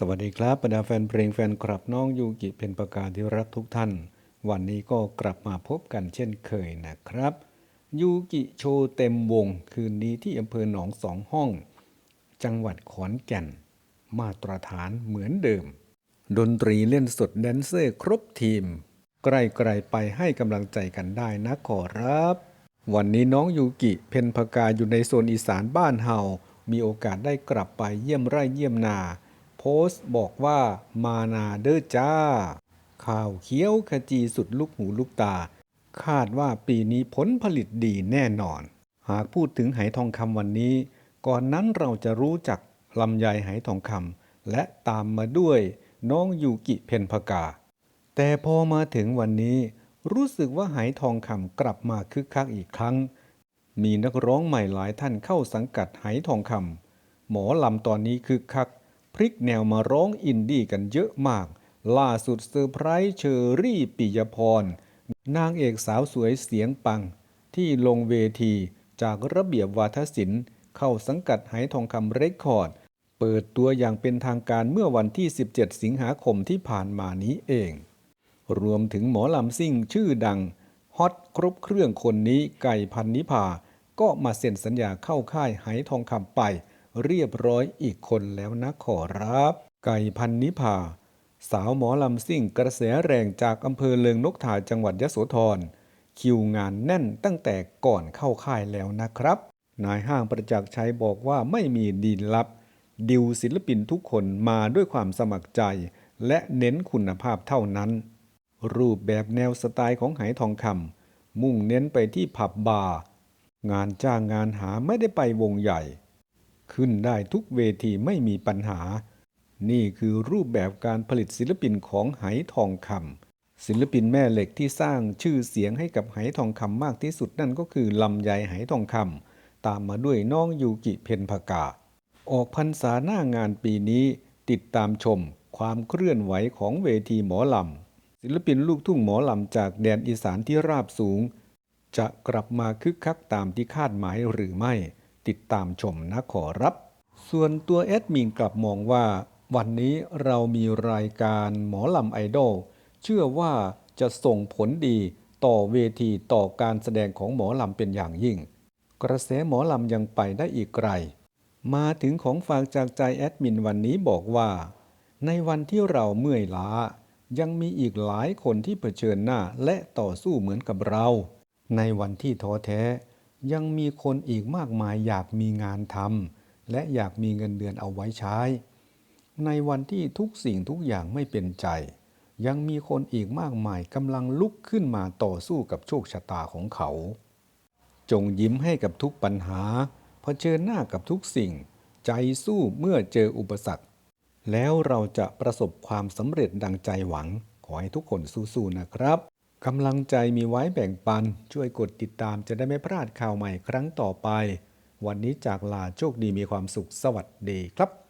สวัสดีครับบรรดาแฟนเพลงแฟนคลับน้องยูกิเป็นประกาศที่รักทุกท่าน วันนี้ก็กลับมาพบกันเช่นเคยนะครับ ยูกิโชว์เต็มวงคืนนี้ที่อำเภอหนองสองห้อง จังหวัดขอนแก่น มาตรฐานเหมือนเดิม ดนตรีเล่นสดแดนเซอร์ครบทีม ใกล้ๆไปให้กำลังใจกันได้นะขอรับ วันนี้น้องยูกิเพนพกาอยู่ในโซนอีสานบ้านเฮามีโอกาสได้กลับไปเยี่ยมไร่เยี่ยมนา โพสต์บอกว่ามานาเด้อจ้า ข่าวเขียวขจีสุดลูกหูลูกตา คาดว่าปีนี้ผลผลิตดีแน่นอน หากพูดถึงไหทองคำวันนี้ ก่อนนั้นเราจะรู้จักลำไยไหทองคำและตามมาด้วยน้องยูกิเพนพกา แต่พอมาถึงวันนี้รู้สึกว่าไหทองคำกลับมาคึกคักอีกครั้ง มีนักร้องใหม่หลายท่านเข้าสังกัดไหทองคำหมอลำตอนนี้คึกคัก พลิกแนวมาร้องอินดี้กันเยอะมาก ล่าสุดเซอร์ไพรส์เชอรี่ปิยพร นางเอกสาวสวยเสียงปัง ที่ลงเวทีจากระเบียบวาทศิลป์ เข้าสังกัดไหทองคำเรคคอร์ด เปิดตัวอย่างเป็นทางการเมื่อวันที่ 17 สิงหาคมที่ผ่านมานี้เอง รวมถึงหมอลำซิ่งชื่อดังฮอตครบเครื่องคนนี้ไก่พันนิพาก็มาเซ็นสัญญาเข้าค่ายไหทองคำไป เรียบร้อยอีกคนแล้วนะขอรับ ไก่พันนิพา สาวหมอลำซิ่งกระแสแรงจากอำเภอเลิงนกถาจังหวัดยโสธร คิวงานแน่นตั้งแต่ก่อนเข้าค่ายแล้วนะครับ นายห้างประจักษ์ชัยบอกว่าไม่มีดีลลับ ดิวศิลปินทุกคนมาด้วยความสมัครใจ และเน้นคุณภาพเท่านั้น รูปแบบแนวสไตล์ของไหทองคำมุ่งเน้นไปที่ผับบาร์งานจ้างงานหาไม่ได้ไปวงใหญ่ ขึ้นได้ทุกเวทีไม่มีปัญหา นี่คือรูปแบบการผลิตศิลปินของไหทองคำศิลปินแม่เหล็กที่สร้างชื่อเสียงให้กับไหทองคำมากที่สุดนั่นก็คือลำไยไหทองคำตามมาด้วยน้องยูกิเพนพกา ออกพรรษาหน้างานปีนี้ติดตามชมความเคลื่อนไหวของเวทีหมอลำ ศิลปินลูกทุ่งหมอลำจากแดนอีสานที่ราบสูง จะกลับมาคึกคักตามที่คาดหมายหรือไม่ ติดตามชมนะขอรับ ส่วนตัวแอดมินกลับมองว่า วันนี้เรามีรายการหมอลำไอดอลเชื่อว่าจะส่งผลดีต่อเวทีต่อการแสดงของหมอลำเป็นอย่างยิ่ง กระแสหมอลำยังไปได้อีกไกล มาถึงของฝากจากใจแอดมินวันนี้บอกว่า ในวันที่เราเมื่อยล้า ยังมีอีกหลายคนที่เผชิญหน้าและต่อสู้เหมือนกับเรา ในวันที่ท้อแท้ ยังมีคนอีกมากมายอยากมีงานทำและอยากมีเงินเดือนเอาไว้ใช้ ในวันที่ทุกสิ่งทุกอย่างไม่เป็นใจ ยังมีคนอีกมากมายกำลังลุกขึ้นมาต่อสู้กับโชคชะตาของเขา จงยิ้มให้กับทุกปัญหาเผชิญหน้ากับทุกสิ่ง ใจสู้เมื่อเจออุปสรรค แล้วเราจะประสบความสำเร็จดังใจหวัง ขอให้ทุกคนสู้ๆนะครับ กำลังใจมีไว้แบ่งปัน ช่วยกดติดตามจะได้ไม่พลาดข่าวใหม่ครั้งต่อไป วันนี้จากลาโชคดีมีความสุขสวัสดีครับ